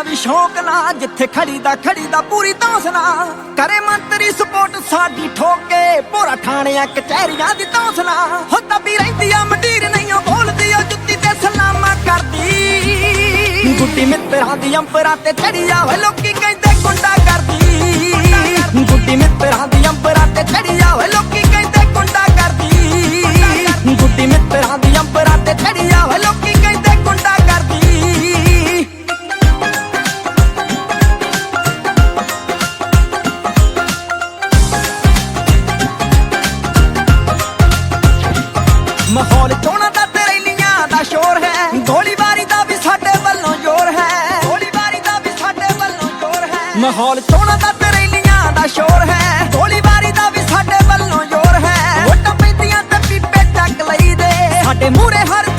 ਵੀ ਸ਼ੌਕ ਨਾ, ਜਿੱਥੇ ਖੜੀ ਦਾ ਖੜੀ ਦਾ ਪੂਰੀ ਤੌਸਨਾ ਕਰੇ ਮੰਤਰੀ ਸਪੋਰਟ ਸਾਡੀ ਠੋਕੇ ਭੋਰਾ ਥਾਣਿਆਂ, ਕਚਹਿਰੀਆਂ ਦੀ ਤੌਸਨਾ ਹੋ ਤਬੀ ਰਹਿੰਦੀ ਆ, ਮੰਡੀਰ ਨਹੀਂ, ਉਹ ਬੋਲਦੀ ਆ, ਜੁੱਤੀ ਤੇ ਸਲਾਮਾਂ ਕਰਦੀ। ਗੁੱਡੀ ਮਿੱਤਰਾਂ ਦੀ ਅੰਪਰਾਂ ਤੇ ਚੜੀ ਆ ਲੋਕੀ ਕਹਿੰਦੇ ਗੁੰਡਾ ਕਰਦੀ। ਗੁੱਡੀ ਮਿੱਤਰਾਂ ਦੀ ਅੰਪਰਾਂ ਤੇ ਚੜੀ ਆ ਲੋਕੀ ਕਹਿੰਦੇ ਗੁੰਡਾ ਕਰਦੀ। ਗੁੱਡੀ ਮਿੱਤਰਾਂ ਦੀ ਅੰਪਰਾਂ ਤੇ ਚੜੀ ਆ ਵੇ ਲੋਕੀ ਮਾਹੌਲ ਚੋਣਾਂ ਦਾ ਤੇ ਰੈਲੀਆਂ ਦਾ ਸ਼ੋਰ ਹੈ। ਗੋਲੀਬਾਰੀ ਦਾ ਵੀ ਸਾਡੇ ਵੱਲੋਂ ਜ਼ੋਰ ਹੈ। ਗੋਲੀਬਾਰੀ ਦਾ ਵੀ ਸਾਡੇ ਵੱਲੋਂ ਜ਼ੋਰ ਹੈ। ਮਾਹੌਲ ਚੋਣਾਂ ਦਾ ਤੇ ਰੈਲੀਆਂ ਦਾ ਸ਼ੋਰ ਹੈ। ਗੋਲੀਬਾਰੀ ਦਾ ਵੀ ਸਾਡੇ ਵੱਲੋਂ ਜ਼ੋਰ ਹੈ। ਵੋਟਾਂ ਪੈਂਦੀਆਂ ਤੇ ਪੀਪੇ ਚੱਕ ਲਈਦੇ। ਸਾਡੇ ਮੂਹਰੇ ਹਰ